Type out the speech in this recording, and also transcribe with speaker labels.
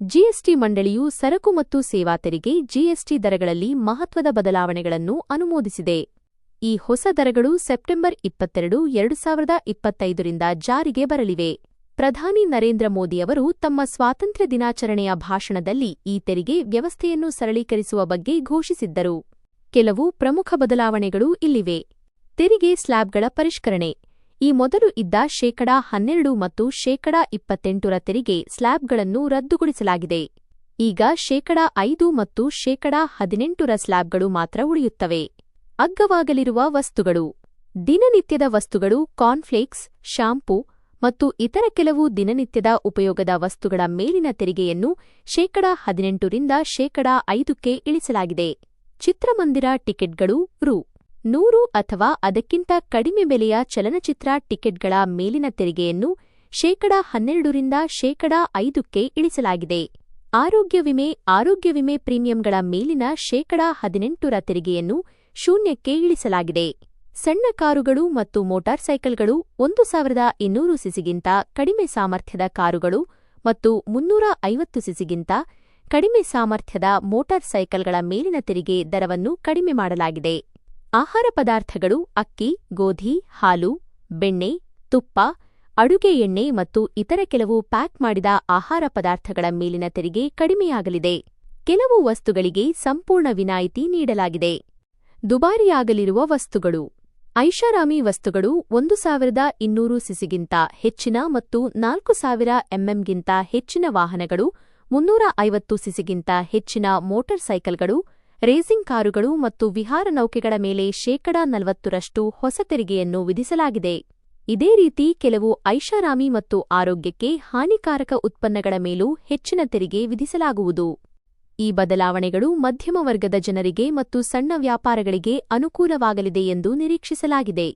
Speaker 1: GST ಮಂಡಳಿಯು ಸರಕು ಮತ್ತು ಸೇವಾ ತೆರಿಗೆ ಜಿಎಸ್ಟಿ ದರಗಳಲ್ಲಿ ಮಹತ್ವದ ಬದಲಾವಣೆಗಳನ್ನು ಅನುಮೋದಿಸಿದೆ. ಈ ಹೊಸ ದರಗಳು ಸೆಪ್ಟೆಂಬರ್ ಇಪ್ಪತ್ತೆರಡು, ಎರಡು ಸಾವಿರದ ಇಪ್ಪತ್ತೈದರಿಂದ ಜಾರಿಗೆ ಬರಲಿವೆ. ಪ್ರಧಾನಿ ನರೇಂದ್ರ ಮೋದಿಯವರು ತಮ್ಮ ಸ್ವಾತಂತ್ರ್ಯ ದಿನಾಚರಣೆಯ ಭಾಷಣದಲ್ಲಿ ಈ ತೆರಿಗೆ ವ್ಯವಸ್ಥೆಯನ್ನು ಸರಳೀಕರಿಸುವ ಬಗ್ಗೆ ಘೋಷಿಸಿದ್ದರು. ಕೆಲವು ಪ್ರಮುಖ ಬದಲಾವಣೆಗಳು ಇಲ್ಲಿವೆ. ತೆರಿಗೆ ಸ್ಲ್ಯಾಬ್ಗಳ ಪರಿಷ್ಕರಣೆ. ಈ ಮೊದಲು ಇದ್ದ ಶೇಕಡಾ ಹನ್ನೆರಡು ಮತ್ತು ಶೇಕಡಾ ಇಪ್ಪತ್ತೆಂಟರ ತೆರಿಗೆ ಸ್ಲ್ಯಾಬ್ಗಳನ್ನು ರದ್ದುಗೊಳಿಸಲಾಗಿದೆ. ಈಗ ಶೇಕಡಾ ಐದು ಮತ್ತು ಶೇಕಡಾ ಹದಿನೆಂಟರ ಸ್ಲ್ಯಾಬ್ಗಳು ಮಾತ್ರ ಉಳಿಯುತ್ತವೆ. ಅಗ್ಗವಾಗಲಿರುವ ವಸ್ತುಗಳು. ದಿನನಿತ್ಯದ ವಸ್ತುಗಳು ಕಾರ್ನ್ಫ್ಲೇಕ್ಸ್ ಶಾಂಪೂ ಮತ್ತು ಇತರ ಕೆಲವು ದಿನನಿತ್ಯದ ಉಪಯೋಗದ ವಸ್ತುಗಳ ಮೇಲಿನ ತೆರಿಗೆಯನ್ನು ಶೇಕಡಾ ಹದಿನೆಂಟರಿಂದ ಶೇಕಡಾ ಐದಕ್ಕೆ ಇಳಿಸಲಾಗಿದೆ. ಚಿತ್ರಮಂದಿರ ಟಿಕೆಟ್ಗಳು ರು. ನೂರು ಅಥವಾ ಅದಕ್ಕಿಂತ ಕಡಿಮೆ ಬೆಲೆಯ ಚಲನಚಿತ್ರ ಟಿಕೆಟ್ಗಳ ಮೇಲಿನ ತೆರಿಗೆಯನ್ನು ಶೇಕಡ ಹನ್ನೆರಡರಿಂದ ಶೇಕಡ ಐದಕ್ಕೆ ಇಳಿಸಲಾಗಿದೆ. ಆರೋಗ್ಯ ವಿಮೆ ಆರೋಗ್ಯ ವಿಮೆ ಪ್ರೀಮಿಯಂಗಳ ಮೇಲಿನ ಶೇಕಡ ಹದಿನೆಂಟರ ತೆರಿಗೆಯನ್ನು ಶೂನ್ಯಕ್ಕೆ ಇಳಿಸಲಾಗಿದೆ. ಸಣ್ಣ ಕಾರುಗಳು ಮತ್ತು ಮೋಟಾರ್ ಸೈಕಲ್ಗಳು ಒಂದು ಸಾವಿರದ ಇನ್ನೂರು ಸಿಸಿಗಿಂತ ಕಡಿಮೆ ಸಾಮರ್ಥ್ಯದ ಕಾರುಗಳು ಮತ್ತು ಮುನ್ನೂರ ಐವತ್ತು ಸಿಸಿಗಿಂತ ಕಡಿಮೆ ಸಾಮರ್ಥ್ಯದ ಮೋಟಾರ್ ಸೈಕಲ್ಗಳ ಮೇಲಿನ ತೆರಿಗೆ ದರವನ್ನು ಕಡಿಮೆ ಮಾಡಲಾಗಿದೆ. ಆಹಾರ ಪದಾರ್ಥಗಳು ಅಕ್ಕಿ, ಗೋಧಿ, ಹಾಲು, ಬೆಣ್ಣೆ, ತುಪ್ಪ, ಅಡುಗೆ ಎಣ್ಣೆ ಮತ್ತು ಇತರ ಕೆಲವು ಪ್ಯಾಕ್ ಮಾಡಿದ ಆಹಾರ ಪದಾರ್ಥಗಳ ಮೇಲಿನ ತೆರಿಗೆ ಕಡಿಮೆಯಾಗಲಿದೆ. ಕೆಲವು ವಸ್ತುಗಳಿಗೆ ಸಂಪೂರ್ಣ ವಿನಾಯಿತಿ ನೀಡಲಾಗಿದೆ. ದುಬಾರಿಯಾಗಲಿರುವ ವಸ್ತುಗಳು. ಐಷಾರಾಮಿ ವಸ್ತುಗಳು ಒಂದು ಸಾವಿರದ ಇನ್ನೂರು ಸಿಸಿಗಿಂತ ಹೆಚ್ಚಿನ ಮತ್ತು ನಾಲ್ಕು ಸಾವಿರ ಎಂಎಂಗಿಂತ ಹೆಚ್ಚಿನ ವಾಹನಗಳು, ಮುನ್ನೂರ ಐವತ್ತು ಸಿಸಿಗಿಂತ ಹೆಚ್ಚಿನ ಮೋಟಾರ್ ಸೈಕಲ್ಗಳು ರೇಸಿಂಗ್ ಕಾರುಗಳು ಮತ್ತು ವಿಹಾರ ನೌಕೆಗಳ ಮೇಲೆ ಶೇಕಡಾ ನಲವತ್ತರಷ್ಟು ಹೊಸ ತೆರಿಗೆಯನ್ನು ವಿಧಿಸಲಾಗಿದೆ. ಇದೇ ರೀತಿ ಕೆಲವು ಐಷಾರಾಮಿ ಮತ್ತು ಆರೋಗ್ಯಕ್ಕೆ ಹಾನಿಕಾರಕ ಉತ್ಪನ್ನಗಳ ಮೇಲೂ ಹೆಚ್ಚಿನ ತೆರಿಗೆ ವಿಧಿಸಲಾಗುವುದು. ಈ ಬದಲಾವಣೆಗಳು ಮಧ್ಯಮ ವರ್ಗದ ಜನರಿಗೆ ಮತ್ತು ಸಣ್ಣ ವ್ಯಾಪಾರಗಳಿಗೆ ಅನುಕೂಲವಾಗಲಿದೆ ಎಂದು ನಿರೀಕ್ಷಿಸಲಾಗಿದೆ.